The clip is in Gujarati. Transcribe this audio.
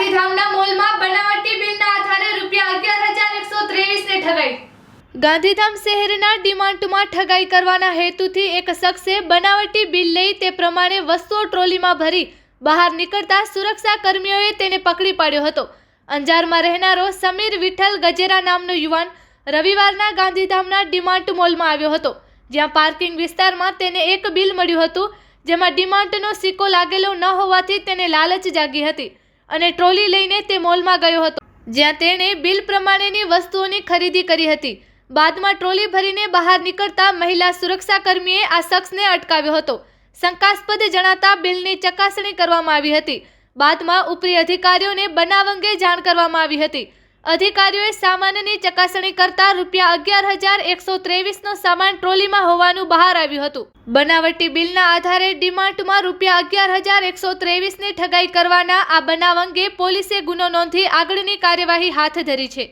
ગાંધીધામના મોલમાં બનાવટી બિલના આધારે રૂપિયા અગિયાર હજાર એકસો ત્રેવીસની ઠગાઈ. ગાંધીધામ શહેરના ડીમાર્ટમાં ઠગાઈ કરવાના હેતુથી એક શખ્સે બનાવટી બિલ લઈ તે પ્રમાણે વસ્તુઓ ટ્રોલીમાં ભરી બહાર નીકળતા સુરક્ષા કર્મીઓએ તેને પકડી પાડ્યો હતો. અંજારમાં રહેનારો સમીર વિઠ્ઠલ ગજેરા નામનો યુવાન રવિવારના ગાંધીધામના ડીમાર્ટ મોલમાં આવ્યો હતો. જ્યાં પાર્કિંગ વિસ્તારમાં તેને એક બિલ મળ્યું હતું, જેમાં ડિમાન્ડનો સિક્કો લાગેલો ન હોવાથી તેને લાલચ જાગી હતી. અને ટ્રોલી લઈને તે મોલમાં ગયો હતો, જ્યાં તેણે બિલ પ્રમાણેની વસ્તુઓની ખરીદી કરી હતી. બાદમાં ટ્રોલી ભરીને બહાર નીકળતા મહિલા સુરક્ષા કર્મીએ આ શખ્સને અટકાવ્યો હતો. શંકાસ્પદ જણાતા બિલની ચકાસણી કરવામાં આવી હતી. બાદમાં ઉપરી અધિકારીઓને બનાવ અંગે જાણ કરવામાં આવી હતી. અધિકારીઓએ સામાનની ચકાસણી કરતા રૂપિયા અગિયાર હજાર એકસો ત્રેવીસનો સામાન ટ્રોલીમાં હોવાનું બહાર આવ્યું હતું. બનાવટી બિલના આધારે ડીમાર્ટમાં રૂપિયા અગિયાર હજાર એકસો ત્રેવીસની ઠગાઈ કરવાના આ બનાવ અંગે પોલીસે ગુનો નોંધી આગળની કાર્યવાહી હાથ ધરી છે.